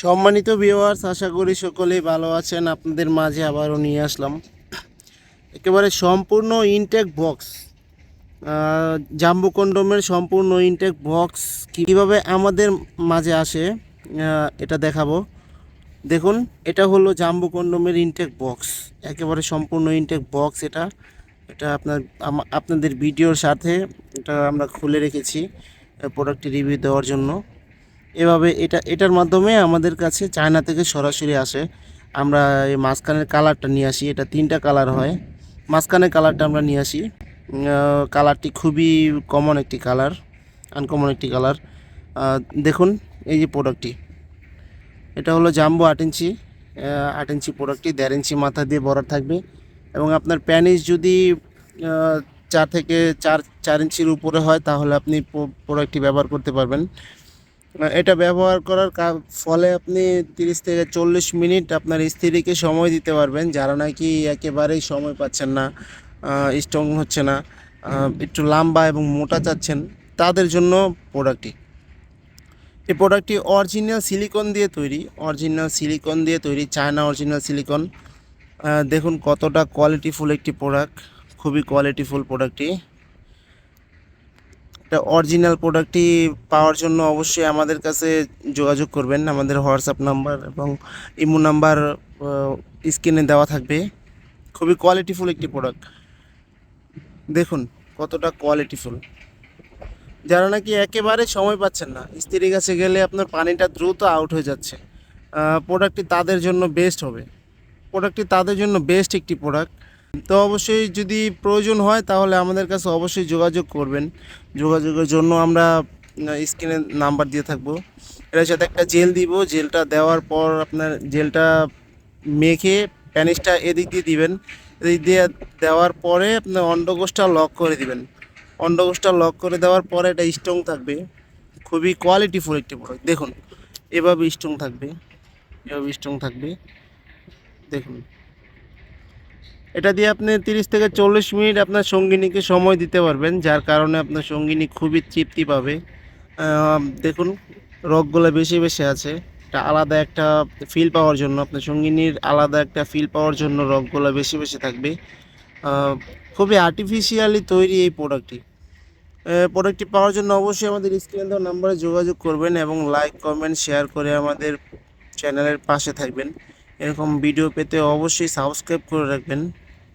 সম্মানিত ভিউয়ার্স আশা করি সকলেই ভালো আছেন। আপনাদের মাঝে আবারও নিয়ে আসলাম। একেবারে সম্পূর্ণ ইনটেক বক্স জাম্বু কন্ডোমের সম্পূর্ণ ইনটেক বক্স কীভাবে আমাদের মাঝে আসে এটা দেখাবো। দেখুন, এটা হলো জাম্বু কন্ডোমের ইনটেক বক্স একেবারে সম্পূর্ণ ইনটেক বক্স এটা। এটা আপনার আপনাদের ভিডিওর সাথে এটা আমরা খুলে রেখেছি প্রোডাক্টটি রিভিউ দেওয়ার জন্য। এভাবে এটা, এটার মাধ্যমে আমাদের কাছে চায়না থেকে সরাসরি আসে। আমরা এই মাঝখানের কালারটা নিয়ে আসি, এটা তিনটা কালার হয়। মাঝখানের কালারটা আমরা নিয়ে আসি। কালারটি খুবই কমন একটি কালার আনকমন একটি কালার। দেখুন এই যে প্রোডাক্টটি এটা হলো জাম্বো আট ইঞ্চি আট ইঞ্চি প্রোডাক্টটি দেড় ইঞ্চি মাথা দিয়ে বরার থাকবে। এবং আপনার প্যানিস যদি চার থেকে চার চার ইঞ্চির উপরে হয়, তাহলে আপনি প্রোডাক্টটি ব্যবহার করতে পারবেন। এটা ব্যবহার করার ফলে আপনি তিরিশ থেকে চল্লিশ মিনিট আপনার স্ত্রীকে সময় দিতে পারবেন, যারা নাকি একেবারেই সময় পাচ্ছেন না স্ট্রং হচ্ছে না একটু লম্বা এবং মোটা চাচ্ছেন, তাদের জন্য প্রোডাক্টটি। এই প্রোডাক্টটি অরিজিনাল সিলিকন দিয়ে তৈরি, অরিজিনাল সিলিকন দিয়ে তৈরি, চায়না অরিজিনাল সিলিকন। দেখুন কতটা কোয়ালিটিফুল একটি প্রোডাক্ট, খুবই কোয়ালিটিফুল প্রোডাক্টটি। এটা অরিজিনাল প্রোডাক্টটি পাওয়ার জন্য অবশ্যই আমাদের কাছে যোগাযোগ করবেন। আমাদের হোয়াটসঅ্যাপ নাম্বার এবং ইমো নাম্বার স্ক্রিনে দেওয়া থাকবে। খুবই কোয়ালিটিফুল একটি প্রোডাক্ট দেখুন, কতটা কোয়ালিটিফুল যারা নাকি একেবারে সময় পাচ্ছেন না, স্ত্রীর কাছে গেলে আপনার পানিটা দ্রুত আউট হয়ে যাচ্ছে। প্রোডাক্টটি তাদের জন্য বেস্ট হবে। প্রোডাক্টটি তাদের জন্য বেস্ট একটি প্রোডাক্ট তো অবশ্যই যদি প্রয়োজন হয় তাহলে আমাদের কাছে অবশ্যই যোগাযোগ করবেন। যোগাযোগের জন্য আমরা স্ক্রিনে নাম্বার দিয়ে থাকব। এটার সাথে একটা জেল দিব। জেলটা দেওয়ার পর আপনার জেলটা মেখে প্যানিসটা এদিক দিয়ে দিবেন। এদিক দিয়ে দেওয়ার পরে আপনার অন্ডকোষটা লক করে দিবেন। অন্ডকোষটা লক করে দেওয়ার পরে এটা স্ট্রং থাকবে। খুবই কোয়ালিটিফুল একটি প্রোডাক্ট দেখুন, এভাবে স্ট্রং থাকবে। এভাবে স্ট্রং থাকবে। দেখুন। এটা দিয়ে আপনি তিরিশ থেকে চল্লিশ মিনিট আপনার সঙ্গিনীকে সময় দিতে পারবেন, যার কারণে আপনার সঙ্গিনী খুবই তৃপ্তি পাবে। দেখুন, রগগুলো বেশি বেশি আছে। এটা আলাদা একটা ফিল পাওয়ার জন্য, আপনার সঙ্গিনীর আলাদা একটা ফিল পাওয়ার জন্য রগগুলো বেশি বেশি থাকবে। খুবই আর্টিফিশিয়ালি তৈরি এই প্রোডাক্টটি প্রোডাক্টটি পাওয়ার জন্য অবশ্যই আমাদের স্ক্রিনে দেওয়া নাম্বারে যোগাযোগ করবেন এবং লাইক কমেন্ট শেয়ার করে আমাদের চ্যানেলের পাশে থাকবেন। এরকম ভিডিও পেতে অবশ্যই সাবস্ক্রাইব করে রাখবেন।